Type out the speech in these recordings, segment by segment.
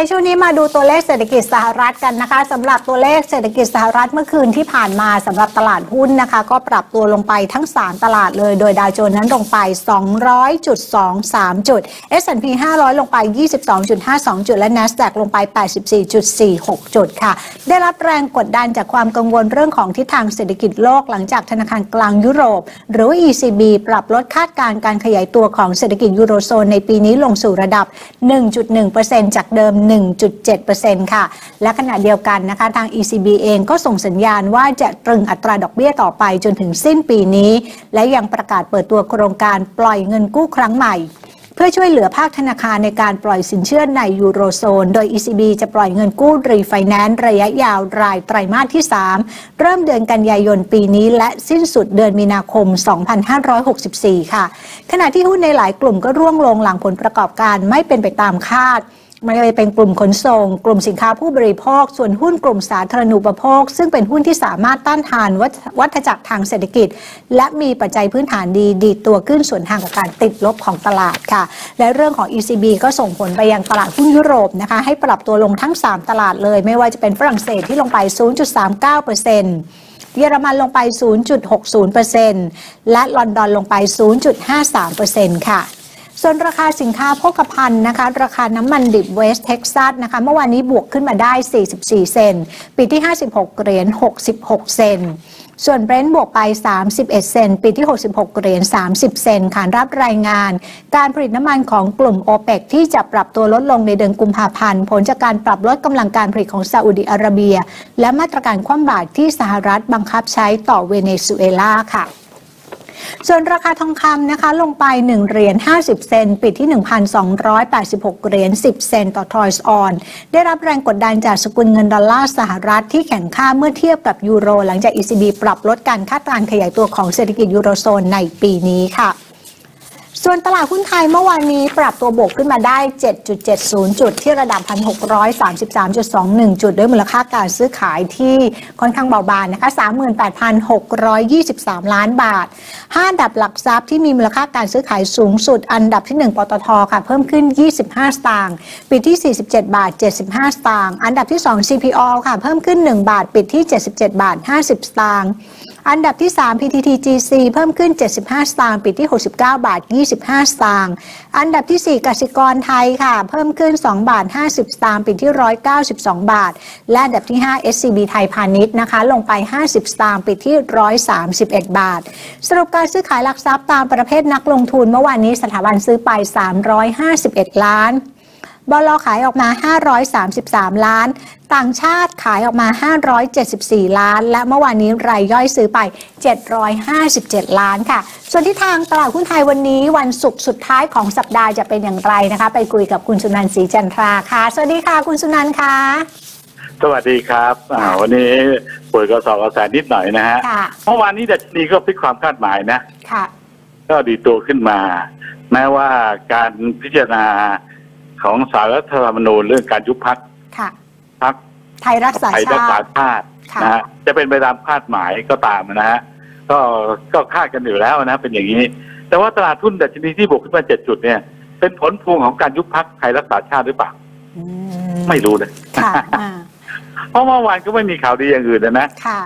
ในช่วงนี้มาดูตัวเลขเศรษฐกิจสหรัฐกันนะคะสำหรับตัวเลขเศรษฐกิจสหรัฐเมื่อคืนที่ผ่านมาสำหรับตลาดหุ้นนะคะ ก็ปรับตัวลงไปทั้ง 3 ตลาดเลย โดยดาวโจนส์นั้นลงไป 200.23 จุด S&P 500 ลงไป 22.52 จุด และ NASDAQ ลงไป 84.46 จุดค่ะ ได้รับแรงกดดันจากความกังวลเรื่องของทิศทางเศรษฐกิจโลกหลังจากธนาคารกลางยุโรป หรือว่า ECB ปรับลดคาดการณ์การขยายตัวของเศรษฐกิจยูโรโซนในปีนี้ลงสู่ระดับ 1.1%จากเดิม1.7%ค่ะ และขณะเดียวกันนะคะทาง ECB เองก็ส่งสัญญาณว่าจะตรึงอัตราดอกเบี้ยต่อไปจนถึงสิ้นปีนี้ และยังประกาศเปิดตัวโครงการปล่อยเงินกู้ครั้งใหม่เพื่อช่วยเหลือภาคธนาคารในการปล่อยสินเชื่อในยูโรโซน โดย ECB จะปล่อยเงินกู้รีไฟแนนซ์ระยะยาวรายไตรมาสที่ 3 เริ่มเดือนกันยายนปีนี้ และสิ้นสุดเดือนมีนาคม 2564 ค่ะ ขณะที่หุ้นในหลายกลุ่มก็ร่วงลงหลังผลประกอบการไม่เป็นไปตามคาด มันเลยเป็นกลุ่มขนส่ง กลุ่มสินค้าผู้บริโภค ส่วนหุ้นกลุ่มสาธารณูปโภค ซึ่งเป็นหุ้นที่สามารถต้านทานวัฏวัฏจักรทางเศรษฐกิจ และมีปัจจัยพื้นฐานดีดีดตัวขึ้นส่วนทางกับการติดลบของตลาดค่ะ และเรื่องของ ECB ก็ส่งผลไปยังตลาดหุ้นยุโรปนะคะให้ปรับตัวลงทั้ง 3 ตลาดเลย ไม่ว่าจะเป็นฝรั่งเศสที่ลงไป 0.39%เยอรมันลงไป 0.60%และลอนดอนลงไป 0.53%ค่ะ ส่วนราคาสินค้าโภคภัณฑ์นะคะ ราคาน้ำมันดิบเวสเท็กซัสนะคะ เมื่อวานนี้บวกขึ้นมาได้ 44 เซนปิดที่ 56 เหรียญ 66 เซนส่วนเบรนท์บวกไป 31 เซนปิดที่ 66 เหรียญ 30 เซนขานรับรายงาน การผลิตน้ำมันของกลุ่มโอเปกที่จะปรับตัวลดลงในเดือนกุมภาพันธ์ ผลจากการปรับลดกำลังการผลิตของซาอุดิอาระเบีย และมาตรการคว่ำบาตรที่สหรัฐบังคับใช้ต่อเวเนซุเอลาค่ะ ส่วนราคาทองคำนะคะลงไป 1 เหรียญ 50 เซนปิดที่ 1,286 เหรียญ 10 เซนต์ต่อทรอยส์ออน ได้รับแรงกดดันจากสกุลเงินดอลลาร์สหรัฐที่แข็งค่าเมื่อเทียบกับยูโร หลังจาก ECB ปรับลดการคาดการณ์ขยายตัวของเศรษฐกิจยูโรโซนในปีนี้ค่ะ ส่วนตลาดหุ้นไทยเมื่อวานนี้ปรับตัวบวกขึ้นมาได้ 7.70 จุดที่ระดับ 1,633.21 จุดด้วยมูลค่าการซื้อขายที่ค่อนข้างเบาบางนะคะ 38,623 ล้านบาท 5 อันดับหลักทรัพย์ที่มีมูลค่าการซื้อขายสูงสุด อันดับที่ 1 ปตทค่ะ เพิ่มขึ้น 25 สตางค์ปิดที่ 47 บาท 75 สตางค์อันดับที่ 2 CPO ค่ะ เพิ่มขึ้น 1 บาท ปิดที่ 77 บาท 50 สตางค์ อันดับที่ 3 PTTGC เพิ่มขึ้น 75 สตางค์ปิดที่ 69 บาท 25 สตางค์อันดับที่ 4กสิกรไทยค่ะ เพิ่มขึ้น 2 บาท 50 สตางค์ปิดที่ 192 บาท และอันดับที่ 5 SCB ไทยพาณิชย์นะคะ ลงไป 50 สตางค์ปิดที่ 131 บาท สรุปการซื้อขายหลักทรัพย์ตามประเภทนักลงทุนเมื่อวานนี้สถาบันซื้อไป 351 ล้าน บลขายออกมา 533 ล้าน ต่างชาติขายออกมา 574 ล้าน และเมื่อวานนี้รายย่อยซื้อไป 757 ล้านค่ะ ส่วนที่ทางตลาดหุ้นไทยวันนี้วันศุกร์สุดท้ายของสัปดาห์จะเป็นอย่างไรนะคะ ไปคุยกับคุณสุนันท์ศรีจันทราค่ะ สวัสดีค่ะ คุณสุนันท์ค่ะ สวัสดีครับอ่าวันนี้ป่วยกระสอบกระแสนิดหน่อยนะฮะค่ะเมื่อวานนี้ดัชนีก็พลิกความคาดหมายนะ ค่ะ ก็ดีตัวขึ้นมา แม้ว่าการพิจารณา ของสารรัฐธรรมนูญเรื่องการยุบพักค่ะพักไทยรักษาไทยรักชาษาติชาติค่ะนะฮะจะเป็นไปตามคาดหมายก็ตามนะฮะก็ก็คาดกันอยู่แล้วนะเป็นอย่างนี้ แต่ว่าตลาดทุนดัชนีที่บวกขึ้นมาเจ็ดจุดเนี่ย เป็นผลพวงของการยุบพักไทยรักษาชาติหรือเปล่าอืไม่รู้เลยค่ะอ่าเพราะเมื่อวานก็ไม่มีข่าวดีอย่างอื่นนะนะค่ะ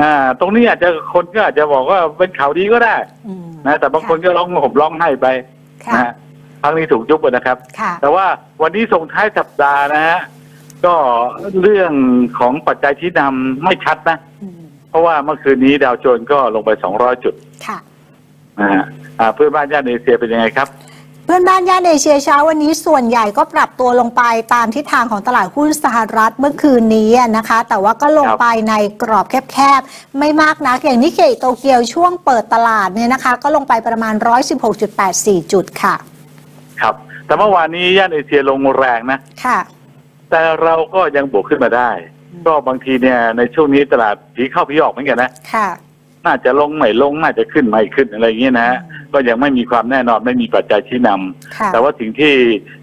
อ่า ตรงนี้อาจจะคนก็อาจจะบอกว่าเป็นข่าวดีก็ได้อืมนะแต่บางคนก็ร้องห่มร้องไห้ไปค่ะนะ ฮะครั้งนี้ถูกยุบอะนะครับค่ะแต่ว่าวันนี้ส่งท้ายสัปดาห์นะฮะก็เรื่องของปัจจัยที่นำไม่ชัดนะอืมเพราะว่าเมื่อคืนนี้ดาวโจนส์ก็ลงไป200จุด ค่ะนะฮะอ่าเพื่อนบ้านย่านเอเชียเป็นยังไงครับ เพื่อนบ้านย่านเอเชียเช้าวันนี้ส่วนใหญ่ก็ปรับตัวลงไปตามทิศทางของตลาดหุ้นสหรัฐเมื่อคืนนี้นะคะ แต่ว่าก็ลงครับไปในกรอบแคบๆ ไม่มากนัก อย่างนิเคอิโตเกียวช่วงเปิดตลาดเนี่ยนะคะ ก็ลงไปประมาณ 116.84 จุดค่ะ ครับ แต่เมื่อวานนี้ย่านเอเชียลงแรงนะ ค่ะ แต่เราก็ยังบวกขึ้นมาได้อืมก็บางทีเนี่ยในช่วงนี้ตลาดผีเข้าผีออกเหมือนกันนะ ค่ะ น่าจะลงไม่ลงน่าจะขึ้นไม่ขึ้นอะไรอย่างเงี้ยนะฮะอืมก็ยังไม่มีความแน่นอนไม่มีปัจจัยชี้นำค่ะแต่ว่าสิ่งที่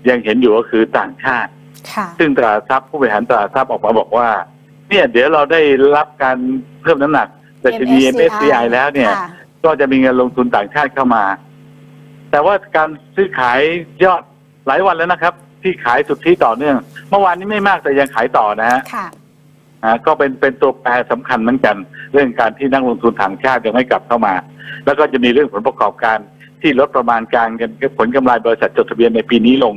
ยังเห็นอยู่ก็คือต่างชาติค่ะซึ่งตลาดทรัพย์ผู้บริหารตลาดทรัพย์ออกมาบอกว่า เนี่ยเดี๋ยวเราได้รับการเพิ่มน้ำหนักดัชนี MSCI แล้วเนี่ยค่ะก็จะมีเงินลงทุนต่างชาติเข้ามา แต่ว่าการซื้อขายยอดหลายวันแล้วนะครับ ที่ขายสุทธิต่อเนื่อง เมื่อวานนี้ไม่มากแต่ยังขายต่อนะฮะค่ะอ่าก็เป็นเป็นตัวแปรสำคัญเหมือนกัน เรื่องการที่นักลงทุนต่างชาติยังไม่กลับเข้ามา แล้วก็จะมีเรื่องผลประกอบการที่ลดประมาณการกันผลกำไรบริษัทจดทะเบียนในปีนี้ลง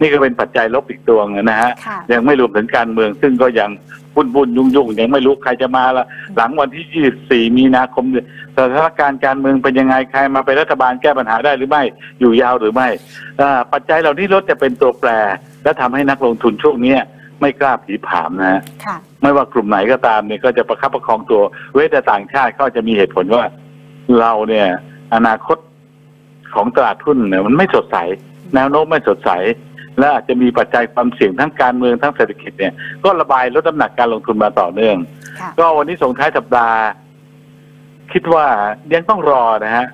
นี่ก็เป็นปัจจัยลบอีกตัวหนึงนะฮะค่ะ ยังไม่รวมถึงการเมือง ซึ่งก็ยังวุ่นวุ่นยุ่งยุ่งยังไม่รู้ใครจะมาละหลังวันที่ 24 มีนาคมเนี่ยสถานการณ์การเมืองเป็นยังไงใครมาเป็นรัฐบาลแก้ปัญหาได้หรือไม่อยู่ยาวหรือไม่อ่าปัจจัยเหล่านี้ลดจะเป็นตัวแปร และทำให้นักลงทุนช่วงเนี้ยไม่กล้าผีผามนะฮะ ค่ะ ไม่ว่ากลุ่มไหนก็ตามเนี่ยก็จะประคับประคองตัวเว้นแต่ต่างชาติก็จะมีเหตุผลว่า เราเนี่ย อนาคตของตลาดหุ้นเนี่ยมันไม่สดใส แนวโน้มไม่สดใส และอาจจะมีปัจจัยความเสี่ยงทั้งการเมืองทั้งเศรษฐกิจเนี่ย ก็ระบายลดน้ำหนักการลงทุนมาต่อเนื่องค่ะก็วันนี้ส่งท้ายสัปดาห์ คิดว่ายังต้องรอนะฮะ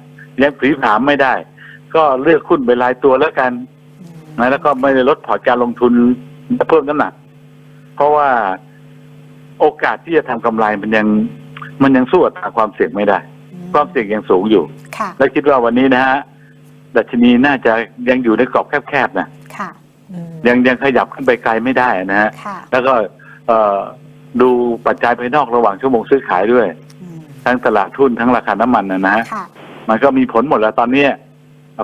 ยังผีผามไม่ได้ ก็เลือกหุ้นเป็นรายตัวแล้วกันนะแล้วก็ไม่ได้ลดพอร์ตการลงทุนเพิ่มน้ำหนัก เพราะว่าโอกาสที่จะทำกำไรมันยังมันยังสู้อัตราความเสี่ยงไม่ได้ ความเสี่ยงยังสูงอยู่ค่ะและคิดว่าวันนี้นะฮะดัชนีน่าจะยังอยู่ในกรอบแคบๆนะค่ะอืม ยังยังขยับขึ้นไปไกลไม่ได้นะฮะค่ะแล้วก็เอ่อดูปัจจัยภายนอกระหว่างชั่วโมงซื้อขายด้วยอืมทั้งตลาดทุนทั้งราคาน้ำมันนะนะฮะค่ะมันก็มีผลหมดแล้วตอนเนี้ย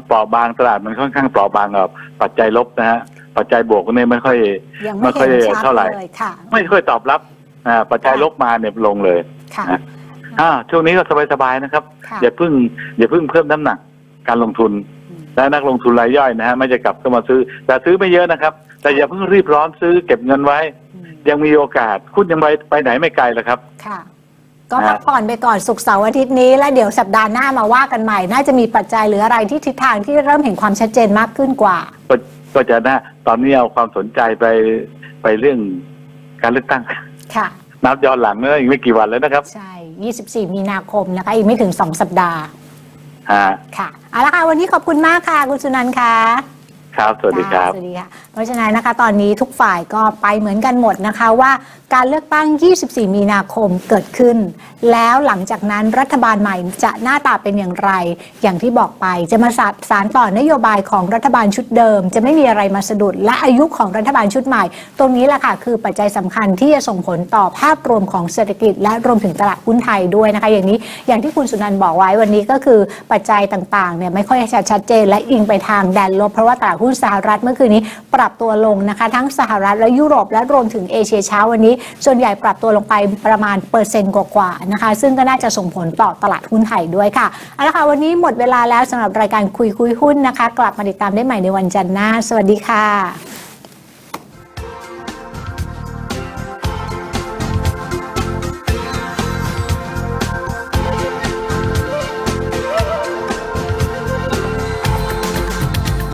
เปราะบางตลาดมันค่อนข้างเปราะบางกับปัจจัยลบนะฮะปัจจัยบวกเนี่ยไม่ค่อยยังไม่ไม่ค่อยเห็นชัดเท่าไหร่เลยค่ะไม่ค่อยตอบรับอ่าปัจจัยลบมาเนี่ยลงเลยค่ะนะอ่าช่วงนี้ก็สบายๆนะครับค่ะอย่าเพิ่งอย่าเพิ่งเพิ่มน้ำหนักการลงทุนอืม และนักลงทุนรายย่อยนะฮะไม่จะกลับเข้ามาซื้อ แต่ซื้อไม่เยอะนะครับ แต่อย่าเพิ่งรีบร้อนซื้อเก็บเงินไว้อืมยังมีโอกาสคุณยังไปไปไหนไม่ไกลแล้วครับค่ะ ก็พักผ่อนไปก่อนสุกร์เสาร์อาทิตย์นี้ แล้วเดี๋ยวสัปดาห์หน้ามาว่ากันใหม่ น่าจะมีปัจจัยหรืออะไรที่ทิศทางที่เริ่มเห็นความชัดเจนมากขึ้นกว่า ก็ก็จะนะตอนนี้เอาความสนใจไปไปเรื่องการเลือกตั้งค่ะนับย้อนหลังนะอีกไม่กี่วันแล้วนะครับ ใช่ 24 มีนาคมนะคะ อีกไม่ถึง 2 สัปดาห์ฮะค่ะ เอาละค่ะวันนี้ขอบคุณมากค่ะ คุณสุนันท์ค่ะ ครับ สวัสดีครับ สวัสดีค่ะ เพราะฉะนั้นนะคะ ตอนนี้ทุกฝ่ายก็ไปเหมือนกันหมดนะคะว่าการเลือกตั้ง 24 มีนาคมเกิดขึ้น แล้วหลังจากนั้นรัฐบาลใหม่จะหน้าตาเป็นอย่างไร อย่างที่บอกไปจะมาสาสารต่อนโยบายของรัฐบาลชุดเดิม จะไม่มีอะไรมาสะดุด และอายุของรัฐบาลชุดใหม่ ตรงนี้แหละค่ะคือปัจจัยสำคัญที่จะส่งผลต่อภาพรวมของเศรษฐกิจ และรวมถึงตลาดหุ้นไทยด้วยนะคะ อย่างนี้อย่างที่คุณสุนันท์บอกไว้วันนี้ก็คือปัจจัยต่างๆเนี่ยไม่ค่อยชัดเจน และอิงไปทางแดนลบเพราะว่าตลาดหุ้นสหรัฐเมื่อคืนนี้ปรับตัวลงนะคะทั้งสหรัฐและยุโรปและรวมถึงเอเชียเช้าวันนี้ ส่วนใหญ่ปรับตัวลงไปประมาณเปอร์เซ็นต์กว่าๆนะคะ ซึ่งก็น่าจะส่งผลต่อตลาดหุ้นไทยด้วยค่ะเอาละค่ะวันนี้หมดเวลาแล้วสำหรับรายการคุยคุยหุ้นนะคะ กลับมาติดตามได้ใหม่ในวันจันทร์หน้า สวัสดีค่ะ